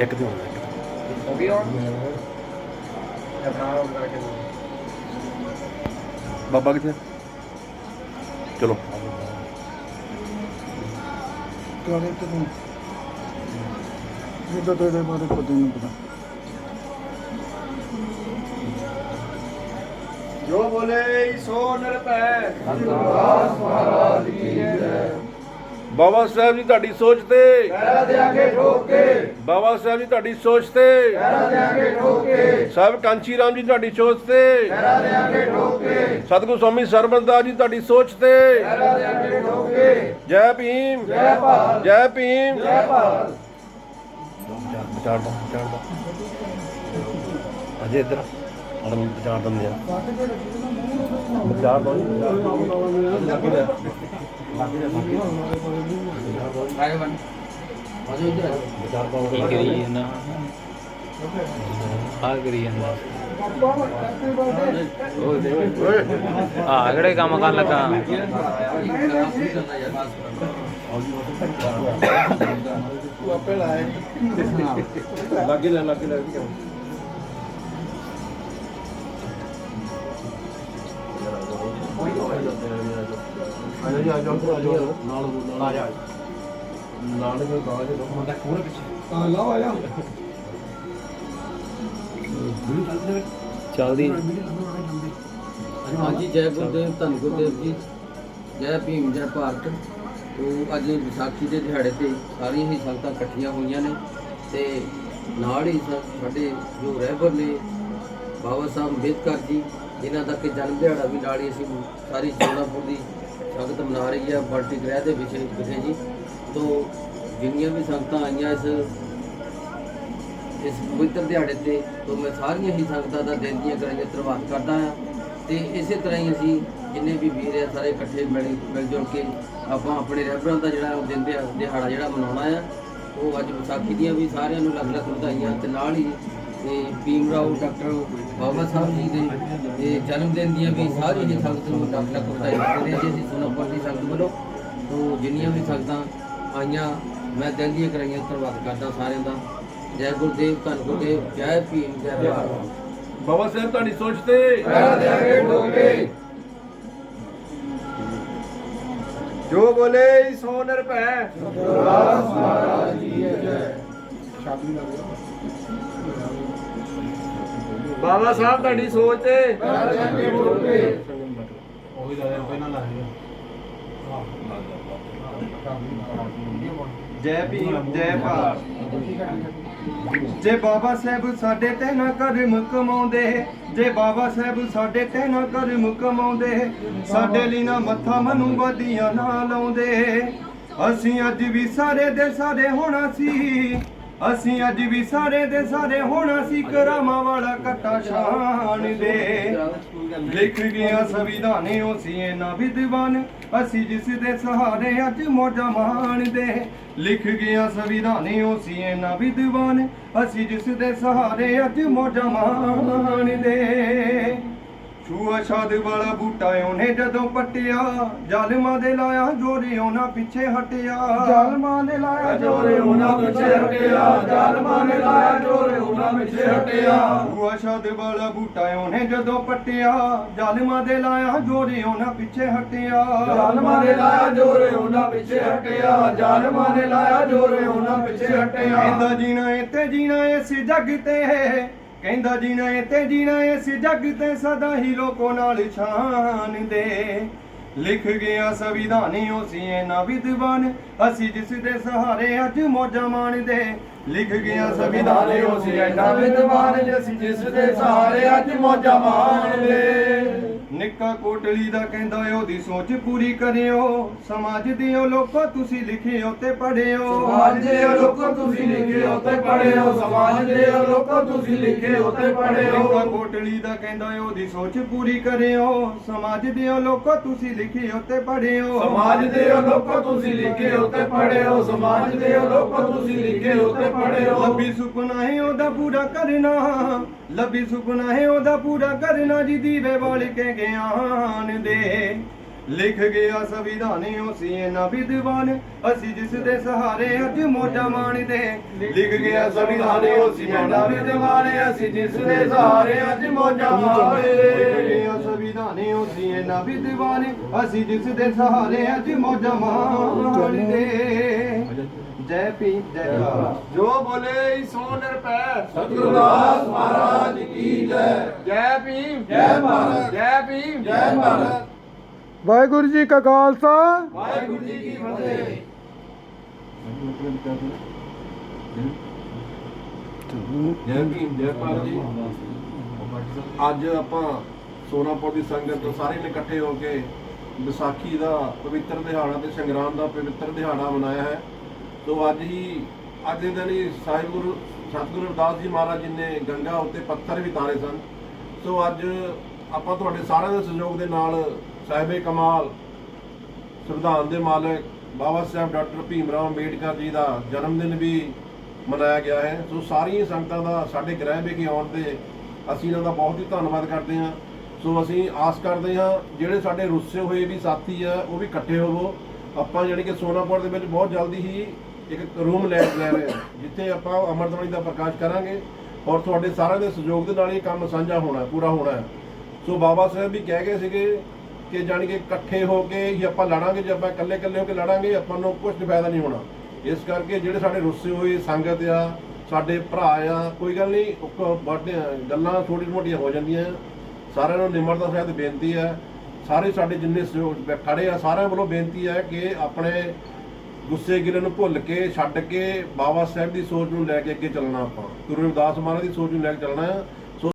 ਇੱਕ ਦਿਨ ਹੋਣਾ ਇੱਕ ਹੋ ਗਈ ਹੁਣ? ਇਹ ਬਣਾ ਉਹ ਕਰਕੇ ਬਾਬਾ ਕਿੱਥੇ ਚਲੋ। ਤੁਹਾਡੇ ਤੇ ਨੂੰ ਜਿੱਦਾਂ ਤੁਹਾਡੇ ਬਾਰੇ ਪਤਾ ਨਹੀਂ ਪਤਾ। ਜੋ ਬੋਲੇ ਸੋ ਨਿਰਭੈ ਬਾਬਾ ਸਾਹਿਬ ਜੀ ਤੁਹਾਡੀ ਸੋਚ ਤੇ। ਪੈਰਾ ਦੇ ਆਗੇ ਠੋਕ ਕੇ। ਬਾਬਾ ਸਾਹਿਬ ਜੀ ਤੁਹਾਡੀ ਸੋਚ ਤੇ। ਪੈਰਾ ਦੇ ਆਗੇ ਠੋਕ ਕੇ। ਸਾਹਿਬ ਕਾਂਚੀ ਰਾਮ ਜੀ ਤੁਹਾਡੀ ਸੋਚ ਤੇ। ਪੈਰਾ ਦੇ ਆਗੇ ਠੋਕ ਕੇ। ਸਤਿਗੁਰੂ ਸਵਾਮੀ ਸਰਬੰਦਾ ਜੀ ਤੁਹਾਡੀ ਸੋਚ ਤੇ। ਪੈਰਾ ਦੇ ਆਗੇ ਠੋਕ ਕੇ। ਜੈ ਭੀਮ। ਜੈ ਭਾਰਤ। ਜੈ ਭੀਮ। ਜੈ ਭਾਰਤ। ਅਜੇ ਇੱਧਰ ਅੜਮ ਵਿਚਾਰ ਦਿੰਦੇ ਆ। ਵਿਚਾਰ ਦੋ ਜੀ। ਦਾ ਆਗੇ ਕੀ ਕਰੀ ਜਾਂਦਾ ਆ ਕਰੀ ਜਾਂਦਾ ਆ ਕਿਹੜੇ ਕੰਮ ਕਰਨ ਲੱਗਾ ਤੂੰ ਆਪੇ ਲਾਏ ਲੱਗੇ ਲੈ। ਲੱਗੇ ਆਜੋ ਜੀ। ਆਜੋ ਆਜੋ ਨਾਲ ਨਾਲ। ਆ ਜਾ ਨਾਲ ਦੇ ਨਾਲ ਦੇ ਮੁੰਡਾ ਕੋਲ ਪਿੱਛੇ। ਆ ਲਾਓ ਆਇਆ ਚੱਲਦੀ। ਹਾਂਜੀ ਜੈ ਗੁਰਦੇਵ ਧੰਨ ਗੁਰਦੇਵ ਜੀ। ਜੈ ਭੀਮ ਜੈ ਭਾਰਤ। ਤੋਂ ਅੱਜ ਵਿਸਾਖੀ ਦੇ ਦਿਹਾੜੇ ਤੇ ਸਾਰੀਆਂ ਹੀ ਸੰਗਤਾਂ ਇਕੱਠੀਆਂ ਹੋਈਆਂ ਨੇ ਤੇ ਨਾਲ ਹੀ ਸਾ- ਸਾਡੇ ਜੋ ਰਹਿਬਰ ਨੇ ਬਾਬਾ ਸਾਹਿਬ ਅੰਬੇਦਕਰ ਜੀ ਇਹਨਾਂ ਦਾ ਕਿ ਜਨਮ ਦਿਹਾੜਾ ਵੀ ਨਾਲ ਹੀ ਅਸੀਂ ਸਾਰੀ ਸੋਨਾਪੁਰ ਦੀ ਸੰਗਤ ਮਨਾ ਰਹੀ ਹੈ, ਬਲਟੀ ਗ੍ਰਹਿ ਦੇ ਵਿਖੇ ਵਿਖੇ ਜੀ। ਤੋਂ ਜਿੰਨੀਆਂ ਵੀ ਸੰਗਤਾਂ ਆਈਆਂ ਇਸ ਇਸ ਪਵਿੱਤਰ ਦਿਹਾੜੇ ਤੇ, ਤੋਂ ਮੈਂ ਸਾਰੀਆਂ ਹੀ ਸੰਗਤਾਂ ਦਾ ਦਿਨ ਦੀਆਂ ਕਰਾਈਆਂ ਧੰਨਵਾਦ ਕਰਦਾ ਹਾਂ। ਤੇ ਇਸੇ ਤਰ੍ਹਾਂ ਹੀ ਅਸੀਂ ਜਿੰਨੇ ਵੀ ਵੀਰ ਆ, ਸਾਰੇ ਇਕੱਠੇ ਮਿਲ ਮਿਲ ਜੁਲ ਕੇ ਆਪਾਂ ਆਪਣੇ ਰਹਿਬਰਾਂ ਦਾ ਜਿਹੜਾ ਉਹ ਦਿਨ ਦਿਹਾ- ਦਿਹਾੜਾ ਜਿਹੜਾ ਮਨਾਉਣਾ ਆ, ਉਹ ਅੱਜ ਵਿਸਾਖੀ ਦੀਆਂ ਵੀ ਸਾਰਿਆਂ ਨੂੰ ਅਲੱਗ ਅਲੱਗ ਵਧਾਈਆਂ ਤੇ ਨਾਲ ਹੀ ਤੇ ਭੀਮ ਰਾਓ ਡਾਕਟਰ ਬਾਬਾ ਸਾਹਿਬ ਜੀ ਦੇ ਇਹ ਜਨਮ ਦਿਨ ਦੀਆਂ ਵੀ ਸਾਰੀ ਹੀ ਸੰਗਤ ਨੂੰ ਲੱਖ ਲੱਖ ਵਧਾਈਆਂ ਦਿੰਦੇ ਜੀ। ਅਸੀਂ ਸੋਨਾਪੁਰ ਦੀ ਸੰਗਤ ਵੱਲੋਂ ਤੋਂ ਜਿੰਨੀਆਂ ਵੀ ਸੰਗਤਾਂ ਆਈਆਂ ਮੈਂ ਦਿਲ ਦੀਆਂ ਕਰਾਈਆਂ ਧੰਨਵਾਦ ਕਰਦਾ ਸਾਰਿਆਂ ਦਾ। ਜੈ ਗੁਰਦੇਵ ਧੰਨ ਗੁਰਦੇਵ ਜੈ ਭੀਮ ਜੈ ਭਾਰਤ ਬਾਬਾ ਸਾਹਿਬ ਤੁਹਾਡੀ ਸੋਚ ਤੇ। ਪੈਰਾ ਦੇ ਆਗੇ ਠੋਕ ਕੇ ਜੋ ਬੋਲੇ ਸੋ ਨਿਰਭੈ ਸ਼ਾਦੀ ਲੱਗ ਬਾਬਾ ਸਾਹਿਬ ਤੁਹਾਡੀ ਸੋਚ ਤੇ। ਪੈਰਾ ਦੇ ਆਗੇ ਠੋਕ ਕੇ ਉਹੀ ਦਾ ਪਹਿਲਾਂ ਲਾ ਜੈ ਭੀਮ ਜੈ ਭਾਰਤ। ਜੇ ਬਾਬਾ ਸਾਹਿਬ ਸਾਡੇ ਤੇ ਨਾ ਕਰਮ ਕਮਾਉਂਦੇ ਜੇ ਬਾਬਾ ਸਾਹਿਬ ਸਾਡੇ ਤੇ ਨਾ ਕਰਮ ਕਮਾਉਂਦੇ ਸਾਡੇ ਲਈ ਨਾ ਮੱਥਾ ਮਨੂੰ ਵਧੀਆਂ ਨਾ ਲਾਉਂਦੇ। ਅਸੀਂ ਅੱਜ ਵੀ ਸਾਰੇ ਦੇ ਸਾਰੇ ਹੋਣਾ ਸੀ। ਅਸੀਂ ਅੱਜ ਵੀ ਸਾਰੇ ਦੇ ਸਾਰੇ ਹੋਣਾ ਸੀ ਕਰਾਮਾਂ ਵਾਲਾ ਕੱਟਾ ਸ਼ਾਨ ਦੇ। ਲਿਖ ਗਿਆ ਸੰਵਿਧਾਨੇ ਉਸੀ ਨਾ ਵਿਦਵਾਨ। ਅਸੀਂ ਜਿਸ ਦੇ ਸਹਾਰੇ ਅੱਜ ਮੋਢਾ ਮਾਣਦੇ ਲਿਖ ਗਿਆ ਸੰਵਿਧਾਨੇ ਉਸੀ ਨਾ ਵਿਦਵਾਨ। ਅਸੀਂ ਜਿਸ ਦੇ ਸਹਾਰੇ ਅੱਜ ਮੋਢਾ ਮਾਣਦੇ ਛੂਆ ਛਾਦ ਵਾਲਾ ਬੂਟਾ ਉਹਨੇ ਜਦੋਂ ਪੱਟਿਆ ਜ਼ਾਲਮਾਂ ਦੇ ਲਾਇਆ ਜੋਰੇ ਉਹਨਾਂ ਪਿੱਛੇ ਹਟਿਆ। ਜ਼ਾਲਮਾਂ ਦੇ ਲਾਇਆ ਜੋਰੇ ਉਹਨਾਂ ਪਿੱਛੇ ਹਟਿਆ ਜ਼ਾਲਮਾਂ ਨੇ ਲਾਇਆ ਜੋਰੇ ਉਹਨਾਂ ਪਿੱਛੇ ਹਟਿਆ। ਛੂਆ ਛਾਦ ਵਾਲਾ ਬੂਟਾ ਉਹਨੇ ਜਦੋਂ ਪੱਟਿਆ ਜ਼ਾਲਮਾਂ ਦੇ ਲਾਇਆ ਜੋਰੇ ਉਹਨਾਂ ਪਿੱਛੇ ਹਟਿਆ। ਜ਼ਾਲਮਾਂ ਨੇ ਲਾਇਆ ਜੋਰੇ ਉਹਨਾਂ ਪਿੱਛੇ ਹਟਿਆ ਜ਼ਾਲਮਾਂ ਨੇ ਲਾਇਆ ਜੋਰੇ ਉਹਨਾਂ ਪਿੱਛੇ ਹਟਿਆ। ਕਹਿੰਦਾ ਜੀਣਾ ਤੇ ਜੀਣਾ ਇਸ ਜੱਗ ਤੇ। ਕਹਿੰਦਾ ਜੀਣਾ ਏ ਤੇ ਜੀਣਾ ਇਸ ਜੱਗ ਤੇ ਸਦਾ ਹੀ ਲੋਕੋ ਨਾਲ ਛਾਨ ਲਿਖ ਗਿਆ ਸੰਵਿਧਾਨੀ ਉਸੀ ਨਾ ਵਿਦਵਾਨ, ਅਸੀਂ ਜਿਸ ਦੇ ਸਹਾਰੇ ਅੱਜ ਮੌਜਾਂ ਮਾਣਦੇ। ਲਿਖ ਗਿਆ ਸੰਵਿਧਾਨੀ ਉਸੀ ਐਡਾ ਵਿਦਵਾਨ, ਅਸੀਂ ਜਿਸ ਦੇ ਸਹਾਰੇ ਅੱਜ ਮੌਜਾਂ ਮਾਣਦੇ। ਨਿੱਕਾ ਕੋਟਲੀ ਦਾ ਕਹਿੰਦਾ ਉਹਦੀ ਸੋਚ ਪੂਰੀ ਕਰਿਓ। ਸਮਾਜ ਦਿਓ ਲੋਕੋ ਤੁਸੀਂ ਲਿਖਿਓ ਤੇ ਪੜਿਓ ਸਮਾਜ ਦੇ ਲੋਕੋ ਤੁਸੀਂ ਲਿਖੇ ਉਤੇ ਪੜਿਓ ਸਮਾਜ ਦੇ ਲੋਕੋ ਤੁਸੀਂ ਲਿਖੇ ਉਤੇ ਨਿੱਕਾ ਪੜਿਓ ਕੋਟਲੀ ਦਾ ਕਹਿੰਦਾ ਉਹਦੀ ਸੋਚ ਪੂਰੀ ਕਰਿਓ। ਸਮਾਜ ਦਿਓ ਲੋਕੋ ਤੁਸੀਂ ਲਿਖਿਓ ਤੇ ਪੜਿਓ ਸਮਾਜ ਦੇ ਲੋਕੋ ਤੁਸੀਂ ਲਿਖੇ ਉਤੇ ਪੜਿਓ ਸਮਾਜ ਦੇ ਲੋਕੋ ਤੁਸੀਂ ਲਿਖੇ ਉਤੇ ਪੜਿਓ ਲੱਭੀ ਸੁਪਨਾ ਹੈ ਉਹਦਾ ਪੂਰਾ ਕਰਨਾ। ਲੱਭੀ ਸੁਪਨਾ ਹੈ ਉਹਦਾ ਪੂਰਾ ਕਰਨਾ। ਜੀ ਦੀਵੇ ਵਾਲ ਕੇ ਗਿਆਨ ਦੇ। ਲਿਖ ਗਿਆ ਸੰਵਿਧਾਨ ਉਸੀ ਇਹਨਾਂ ਵਿਦਵਾਨ। ਅਸੀਂ ਜਿਸ ਦੇ ਸਹਾਰੇ ਅੱਜ ਮੋਢਾ ਮਾਣਦੇ। ਲਿਖ ਗਿਆ ਸੰਵਿਧਾਨ ਉਸੀ ਇਹਨਾਂ ਵਿਦਵਾਨ। ਅਸੀਂ ਜਿਸ ਦੇ ਸਹਾਰੇ ਅੱਜ ਮੋਢਾ ਮਾਣਦੇ। ਲਿਖ ਗਿਆ ਸੰਵਿਧਾਨ ਉਸੀ ਇਹਨਾਂ ਵਿਦਵਾਨ। ਅਸੀਂ ਜਿਸ ਦੇ ਸਹਾਰੇ ਅੱਜ ਮੋਢਾ ਮਾਣਦੇ। ਜੈ ਪੀ ਜੈ ਭਾਰਤ। ਜੋ ਬੋਲੇ ਸੋ ਨਿਰਪੈ ਸਤਿਗੁਰਦਾਸ ਮਹਾਰਾਜ ਕੀ ਜੈ। ਜੈ ਭੀਮ। ਜੈ ਭਾਰਤ। ਜੈ ਭੀਮ। ਜੈ ਭਾਰਤ। ਵਾਹਿਗੁਰੂ ਜੀ ਕਾ ਖਾਲਸਾ। ਵਾਹਿਗੁਰੂ ਜੀ ਕੀ ਫਤਿਹ। ਜੈ ਭੀਮ ਜੈ ਭਾਰਤ ਜੀ। ਅੱਜ ਆਪਾਂ ਸੋਨਾਪੁਰ ਦੀ ਸੰਗਤ ਤੋਂ ਸਾਰੇ ਨੇ ਇਕੱਠੇ ਹੋ ਕੇ ਵਿਸਾਖੀ ਦਾ ਪਵਿੱਤਰ ਦਿਹਾੜਾ ਤੇ ਸੰਗਰਾਮ ਦਾ ਪਵਿੱਤਰ ਦਿਹਾੜਾ ਮਨਾਇਆ ਹੈ। ਸੋ ਅੱਜ ਹੀ, ਅੱਜ ਦੇ ਦਿਨ ਹੀ ਸਾਹਿਬ ਗੁਰੂ, ਸਤਿਗੁਰੂ ਰਵਿਦਾਸ ਜੀ ਮਹਾਰਾਜ ਜੀ ਨੇ ਗੰਗਾ ਉੱਤੇ ਪੱਥਰ ਵੀ ਤਾਰੇ ਸਨ। ਸੋ ਅੱਜ ਆਪਾਂ ਤੁਹਾਡੇ ਸਾਰਿਆਂ ਦੇ ਸਹਿਯੋਗ ਦੇ ਨਾਲ ਸਾਹਿਬੇ ਕਮਾਲ, ਸੰਵਿਧਾਨ ਦੇ ਮਾਲਕ, ਬਾਬਾ ਸਾਹਿਬ ਡਾਕਟਰ ਭੀਮ ਰਾਓ ਅੰਬੇਡਕਰ ਜੀ ਦਾ ਜਨਮ ਦਿਨ ਵੀ ਮਨਾਇਆ ਗਿਆ ਹੈ। ਸੋ ਸਾਰੀਆਂ ਸੰਗਤਾਂ ਦਾ, ਸਾਡੇ ਗ੍ਰਹਿ ਵਿਖੇ ਆਉਣ ਤੇ ਅਸੀਂ ਇਹਨਾਂ ਦਾ ਬਹੁਤ ਹੀ ਧੰਨਵਾਦ ਕਰਦੇ ਹਾਂ। ਸੋ ਅਸੀਂ ਆਸ ਕਰਦੇ ਹਾਂ, ਜਿਹੜੇ ਸਾਡੇ ਰੁੱਸੇ ਹੋਏ ਵੀ ਸਾਥੀ ਆ, ਉਹ ਵੀ ਇਕੱਠੇ ਹੋਵੋ। ਆਪਾਂ ਜਾਣੀ ਕਿ ਸੋਨਾਪੁਰ ਦੇ ਵਿੱਚ ਬਹੁਤ ਜਲਦੀ ਹੀ ਇੱਕ ਰੂਮ ਲੈ ਲੈ ਰਹੇ ਹਾਂ, ਜਿੱਥੇ ਆਪਾਂ ਅੰਮ੍ਰਿਤਬਾਣੀ ਦਾ ਪ੍ਰਕਾਸ਼ ਕਰਾਂਗੇ ਔਰ ਤੁਹਾਡੇ ਸਾਰਿਆਂ ਦੇ ਸਹਿਯੋਗ ਦੇ ਨਾਲ ਇਹ ਕੰਮ ਸਾਂਝਾ ਹੋਣਾ ਪੂਰਾ ਹੋਣਾ ਹੈ। ਸੋ ਬਾਬਾ ਸਾਹਿਬ ਵੀ ਕਹਿ ਗਏ ਸੀਗੇ ਕਿ ਜਾਣੀ ਕਿ ਇਕੱਠੇ ਹੋ ਕੇ ਹੀ ਆਪਾਂ ਲੜਾਂਗੇ, ਜੇ ਆਪਾਂ ਇਕੱਲੇ ਇਕੱਲੇ ਹੋ ਕੇ ਲੜਾਂਗੇ, ਆਪਾਂ ਨੂੰ ਕੁਝ ਫਾਇਦਾ ਨਹੀਂ ਹੋਣਾ। ਇਸ ਕਰਕੇ ਜਿਹੜੇ ਸਾਡੇ ਰੁੱਸੇ ਹੋਏ, ਸੰਗਤ ਆ, ਸਾਡੇ ਭਰਾ ਆ, ਕੋਈ ਗੱਲ ਨਹੀਂ, ਉਹ ਵੱਡੇ ਗੱਲਾਂ ਛੋਟੀ ਮੋਟੀਆਂ ਹੋ ਜਾਂਦੀਆਂ ਸਾਰਿਆਂ ਨੂੰ ਨਿਮਰਤਾ ਸਹਿਤ ਬੇਨਤੀ ਹੈ ਸਾਰੇ ਸਾਡੇ ਜਿੰਨੇ ਸਹਿਯੋਗ ਖੜੇ ਆ, ਸਾਰਿਆਂ ਵੱਲੋਂ ਬੇਨਤੀ ਹੈ ਕਿ ਆਪਣੇ ਗੁੱਸੇ ਗਿਲੇ ਨੂੰ ਭੁੱਲ ਕੇ, ਛੱਡ ਕੇ ਬਾਬਾ ਸਾਹਿਬ ਦੀ ਸੋਚ ਨੂੰ ਲੈ ਕੇ ਅੱਗੇ ਚੱਲਣਾ ਆਪਾਂ। ਗੁਰੂ ਰਵਿਦਾਸ ਮਹਾਰਾਜ ਦੀ ਸੋਚ ਨੂੰ ਲੈ ਕੇ ਚੱਲਣਾ ਹੈ।